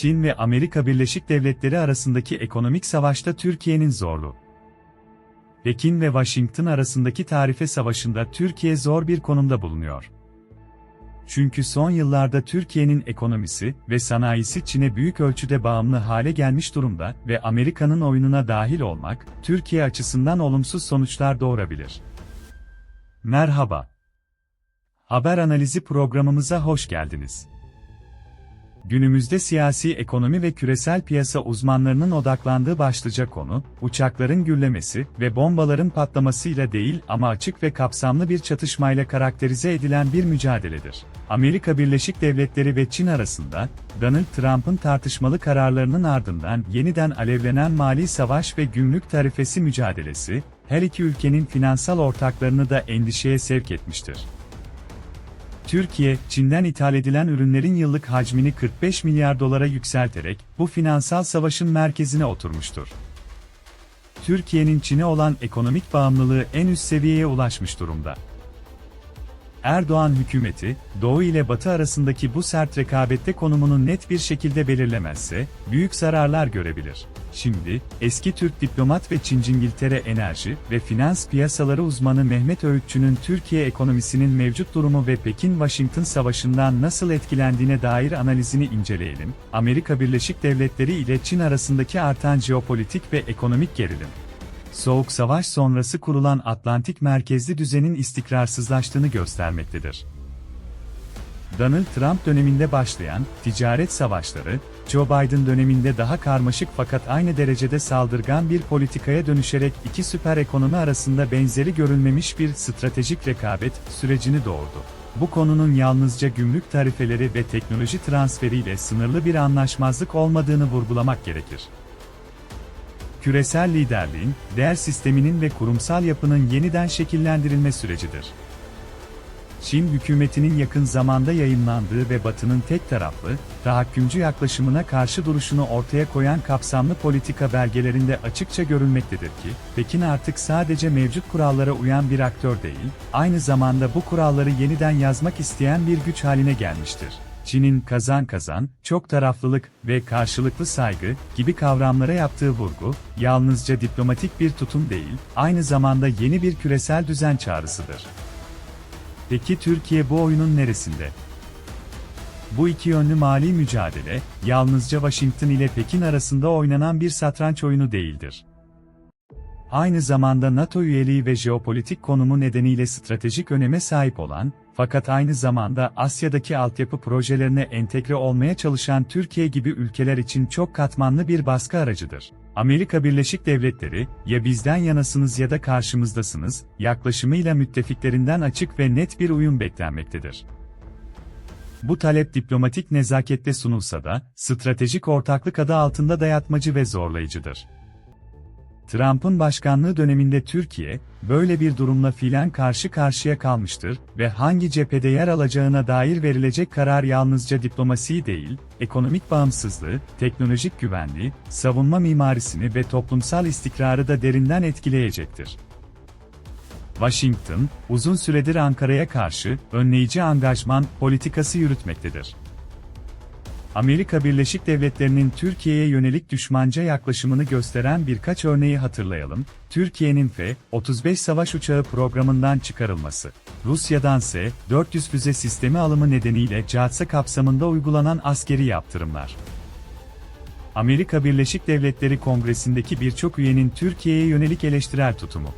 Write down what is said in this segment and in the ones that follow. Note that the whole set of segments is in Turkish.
Çin ve Amerika Birleşik Devletleri arasındaki ekonomik savaşta Türkiye'nin zorluğu. Pekin ve Washington arasındaki tarife savaşında Türkiye zor bir konumda bulunuyor. Çünkü son yıllarda Türkiye'nin ekonomisi ve sanayisi Çin'e büyük ölçüde bağımlı hale gelmiş durumda ve Amerika'nın oyununa dahil olmak, Türkiye açısından olumsuz sonuçlar doğurabilir. Merhaba. Haber analizi programımıza hoş geldiniz. Günümüzde siyasi ekonomi ve küresel piyasa uzmanlarının odaklandığı başlıca konu, uçakların gürlemesi ve bombaların patlamasıyla değil ama açık ve kapsamlı bir çatışmayla karakterize edilen bir mücadeledir. Amerika Birleşik Devletleri ve Çin arasında, Donald Trump'ın tartışmalı kararlarının ardından yeniden alevlenen mali savaş ve gümrük tarifesi mücadelesi, her iki ülkenin finansal ortaklarını da endişeye sevk etmiştir. Türkiye, Çin'den ithal edilen ürünlerin yıllık hacmini 45 milyar dolara yükselterek bu finansal savaşın merkezine oturmuştur. Türkiye'nin Çin'e olan ekonomik bağımlılığı en üst seviyeye ulaşmış durumda. Erdoğan hükümeti, Doğu ile Batı arasındaki bu sert rekabette konumunu net bir şekilde belirlemezse, büyük zararlar görebilir. Şimdi, eski Türk diplomat ve Çin-İngiltere enerji ve finans piyasaları uzmanı Mehmet Öğütçü'nün Türkiye ekonomisinin mevcut durumu ve Pekin-Washington savaşından nasıl etkilendiğine dair analizini inceleyelim. Amerika Birleşik Devletleri ile Çin arasındaki artan jeopolitik ve ekonomik gerilim. Soğuk Savaş sonrası kurulan Atlantik merkezli düzenin istikrarsızlaştığını göstermektedir. Donald Trump döneminde başlayan ticaret savaşları, Joe Biden döneminde daha karmaşık fakat aynı derecede saldırgan bir politikaya dönüşerek iki süper ekonomi arasında benzeri görülmemiş bir stratejik rekabet sürecini doğurdu. Bu konunun yalnızca gümrük tarifeleri ve teknoloji transferiyle sınırlı bir anlaşmazlık olmadığını vurgulamak gerekir küresel liderliğin, değer sisteminin ve kurumsal yapının yeniden şekillendirilme sürecidir. Çin hükümetinin yakın zamanda yayınlandığı ve Batı'nın tek taraflı, tahakkümcü yaklaşımına karşı duruşunu ortaya koyan kapsamlı politika belgelerinde açıkça görülmektedir ki, Pekin artık sadece mevcut kurallara uyan bir aktör değil, aynı zamanda bu kuralları yeniden yazmak isteyen bir güç haline gelmiştir. Çin'in kazan kazan, çok taraflılık ve karşılıklı saygı gibi kavramlara yaptığı vurgu, yalnızca diplomatik bir tutum değil, aynı zamanda yeni bir küresel düzen çağrısıdır. Peki Türkiye bu oyunun neresinde? Bu iki yönlü mali mücadele, yalnızca Washington ile Pekin arasında oynanan bir satranç oyunu değildir. Aynı zamanda NATO üyeliği ve jeopolitik konumu nedeniyle stratejik öneme sahip olan, fakat aynı zamanda Asya'daki altyapı projelerine entegre olmaya çalışan Türkiye gibi ülkeler için çok katmanlı bir baskı aracıdır. Amerika Birleşik Devletleri, ya bizden yanasınız ya da karşımızdasınız, yaklaşımıyla müttefiklerinden açık ve net bir uyum beklenmektedir. Bu talep diplomatik nezaketle sunulsa da, stratejik ortaklık adı altında dayatmacı ve zorlayıcıdır. Trump'ın başkanlığı döneminde Türkiye, böyle bir durumla fiilen karşı karşıya kalmıştır ve hangi cephede yer alacağına dair verilecek karar yalnızca diplomasiyi değil, ekonomik bağımsızlığı, teknolojik güvenliği, savunma mimarisini ve toplumsal istikrarı da derinden etkileyecektir. Washington, uzun süredir Ankara'ya karşı önleyici angajman politikası yürütmektedir. Amerika Birleşik Devletleri'nin Türkiye'ye yönelik düşmanca yaklaşımını gösteren birkaç örneği hatırlayalım. Türkiye'nin F-35 savaş uçağı programından çıkarılması, Rusya'dan S-400 füze sistemi alımı nedeniyle CATSA kapsamında uygulanan askeri yaptırımlar. Amerika Birleşik Devletleri Kongresi'ndeki birçok üyenin Türkiye'ye yönelik eleştirel tutumu.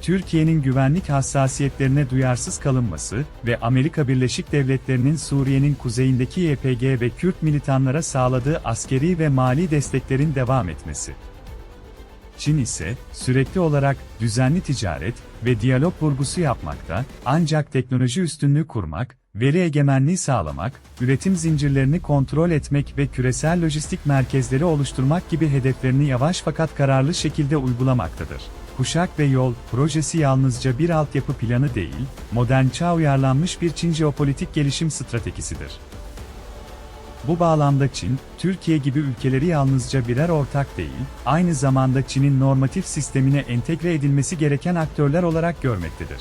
Türkiye'nin güvenlik hassasiyetlerine duyarsız kalınması ve Amerika Birleşik Devletleri'nin Suriye'nin kuzeyindeki YPG ve Kürt militanlara sağladığı askeri ve mali desteklerin devam etmesi. Çin ise sürekli olarak düzenli ticaret ve diyalog vurgusu yapmakta, ancak teknoloji üstünlüğü kurmak, veri egemenliği sağlamak, üretim zincirlerini kontrol etmek ve küresel lojistik merkezleri oluşturmak gibi hedeflerini yavaş fakat kararlı şekilde uygulamaktadır. Kuşak ve Yol projesi yalnızca bir altyapı planı değil, modern çağ uyarlanmış bir Çin jeopolitik gelişim stratejisidir. Bu bağlamda Çin, Türkiye gibi ülkeleri yalnızca birer ortak değil, aynı zamanda Çin'in normatif sistemine entegre edilmesi gereken aktörler olarak görmektedir.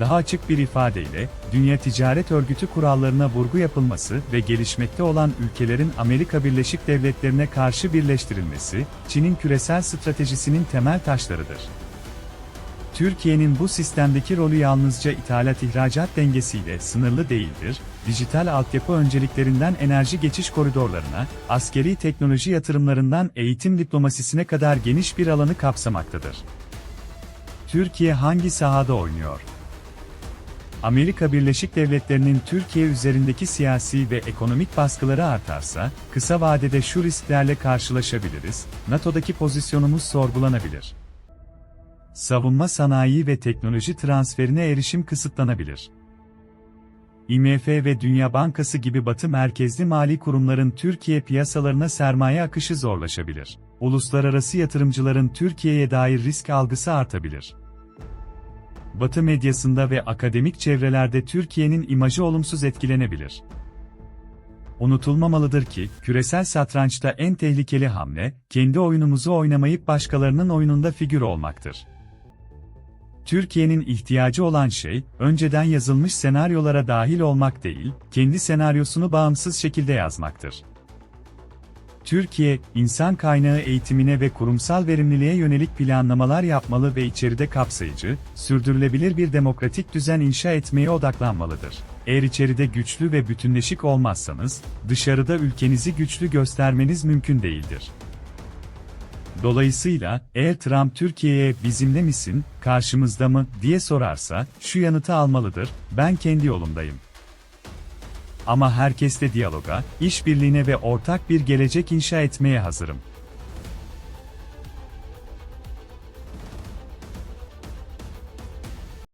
Daha açık bir ifadeyle, Dünya Ticaret Örgütü kurallarına vurgu yapılması ve gelişmekte olan ülkelerin Amerika Birleşik Devletleri'ne karşı birleştirilmesi, Çin'in küresel stratejisinin temel taşlarıdır. Türkiye'nin bu sistemdeki rolü yalnızca ithalat-ihracat dengesiyle sınırlı değildir, dijital altyapı önceliklerinden enerji geçiş koridorlarına, askeri teknoloji yatırımlarından eğitim diplomasisine kadar geniş bir alanı kapsamaktadır. Türkiye hangi sahada oynuyor? Amerika Birleşik Devletleri'nin Türkiye üzerindeki siyasi ve ekonomik baskıları artarsa, kısa vadede şu risklerle karşılaşabiliriz, NATO'daki pozisyonumuz sorgulanabilir. Savunma sanayi ve teknoloji transferine erişim kısıtlanabilir. IMF ve Dünya Bankası gibi batı merkezli mali kurumların Türkiye piyasalarına sermaye akışı zorlaşabilir. Uluslararası yatırımcıların Türkiye'ye dair risk algısı artabilir. Batı medyasında ve akademik çevrelerde Türkiye'nin imajı olumsuz etkilenebilir. Unutulmamalıdır ki, küresel satrançta en tehlikeli hamle, kendi oyunumuzu oynamayıp başkalarının oyununda figür olmaktır. Türkiye'nin ihtiyacı olan şey, önceden yazılmış senaryolara dahil olmak değil, kendi senaryosunu bağımsız şekilde yazmaktır. Türkiye, insan kaynağı eğitimine ve kurumsal verimliliğe yönelik planlamalar yapmalı ve içeride kapsayıcı, sürdürülebilir bir demokratik düzen inşa etmeye odaklanmalıdır. Eğer içeride güçlü ve bütünleşik olmazsanız, dışarıda ülkenizi güçlü göstermeniz mümkün değildir. Dolayısıyla, eğer Trump Türkiye'ye bizimle misin, karşımızda mı diye sorarsa, şu yanıtı almalıdır, ben kendi yolumdayım. Ama herkesle diyaloga, işbirliğine ve ortak bir gelecek inşa etmeye hazırım.